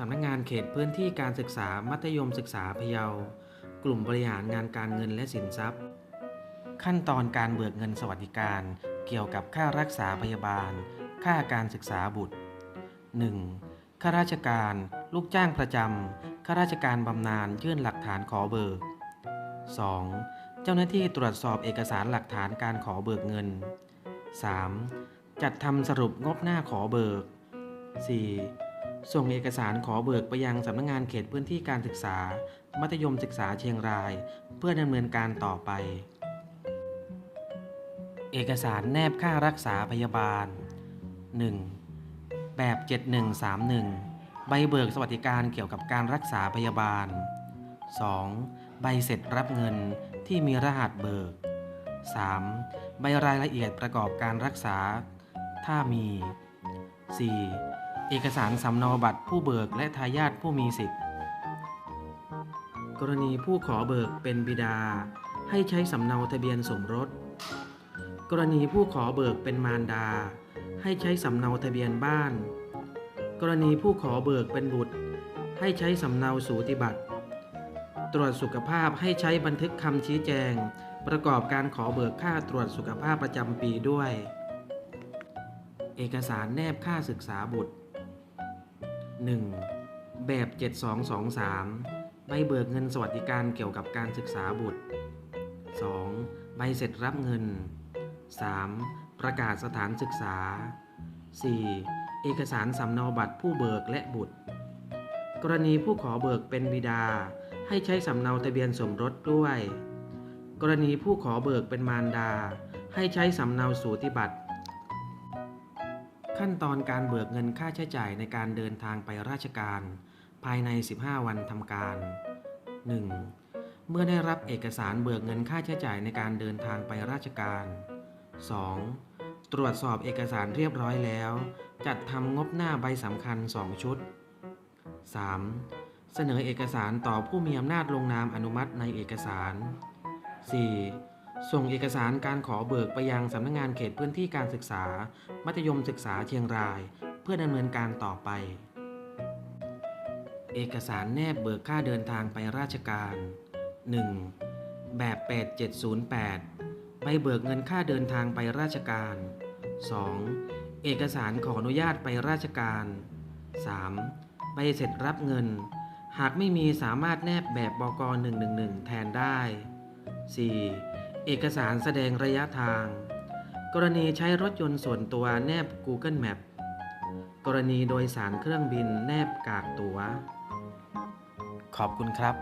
สำนักงานเขตพื้นที่การศึกษามัธยมศึกษาพะเยา กลุ่มบริหารงานการเงินและสินทรัพย์ ขั้นตอนการเบิกเงินสวัสดิการ เกี่ยวกับค่ารักษาพยาบาล ค่าการศึกษาบุตร 1. ข้าราชการ ลูกจ้างประจำข้าราชการบำนาญยื่นหลักฐานขอเบิก 2. เจ้าหน้าที่ตรวจสอบเอกสารหลักฐานการขอเบิกเงิน 3. จัดทำสรุปงบหน้าขอเบิก 4. ส่งเอกสารขอเบิกไปยังสำนักงานเขตพื้นที่การศึกษา มัธยมศึกษาเชียงราย เพื่อดำเนินการต่อไป เอกสารแนบค่ารักษาพยาบาล 1. แบบ 7131 ใบเบิกสวัสดิการเกี่ยวกับการรักษาพยาบาล 2. ใบเสร็จรับเงินที่มีรหัสเบิก 3. ใบรายละเอียดประกอบการรักษา ถ้ามี 4. เอกสารสำเนาบัตรผู้เบิกและทายาทผู้มีสิทธิ์ กรณีผู้ขอเบิกเป็นบิดา ให้ใช้สำเนาทะเบียนสมรส กรณีผู้ขอเบิกเป็นมารดา ให้ใช้สำเนาทะเบียนบ้าน กรณีผู้ขอเบิกเป็นบุตร ให้ใช้สำเนาสูติบัตร ตรวจสุขภาพให้ใช้บันทึกคำชี้แจง ประกอบการขอเบิกค่าตรวจสุขภาพประจำปีด้วยเอกสารแนบค่าศึกษาบุตร 1. แบบ 7223 ใบเบิกเงินสวัสดิการเกี่ยวกับการศึกษาบุตร 2. ใบเสร็จรับเงิน 3. ประกาศสถานศึกษา 4. เอกสารสำเนาบัตรผู้เบิกและบุตร กรณีผู้ขอเบิกเป็นบิดา ให้ใช้สำเนาทะเบียนสมรสด้วย กรณีผู้ขอเบิกเป็นมารดา ให้ใช้สำเนาสูติบัตร ขั้นตอนการเบิกเงินค่าใช้จ่ายในการเดินทางไปราชการ ภายใน 15 วันทำการ 1. เมื่อได้รับเอกสารเบิกเงินค่าใช้จ่ายในการเดินทางไปราชการ 2. ตรวจสอบเอกสารเรียบร้อยแล้ว จัดทำงบหน้าใบสำคัญ 2 ชุด 3. เสนอเอกสารต่อผู้มีอำนาจลงนามอนุมัติในเอกสาร 4. ส่งเอกสารการขอเบิกไปยังสำนักงานเขตพื้นที่การศึกษา มัธยมศึกษาเชียงราย เพื่อดำเนินการต่อไป เอกสารแนบเบิกค่าเดินทางไปราชการ 1. แบบ 8708 ใบเบิกเงินค่าเดินทางไปราชการ 2. เอกสารขออนุญาตไปราชการ 3. ใบเสร็จรับเงิน หากไม่มีสามารถแนบแบบบก111 แทนได้ 4. เอกสารแสดงระยะทาง กรณีใช้รถยนต์ส่วนตัวแนบ Google Map กรณีโดยสารเครื่องบินแนบกากตัว๋ว ขอบคุณครับ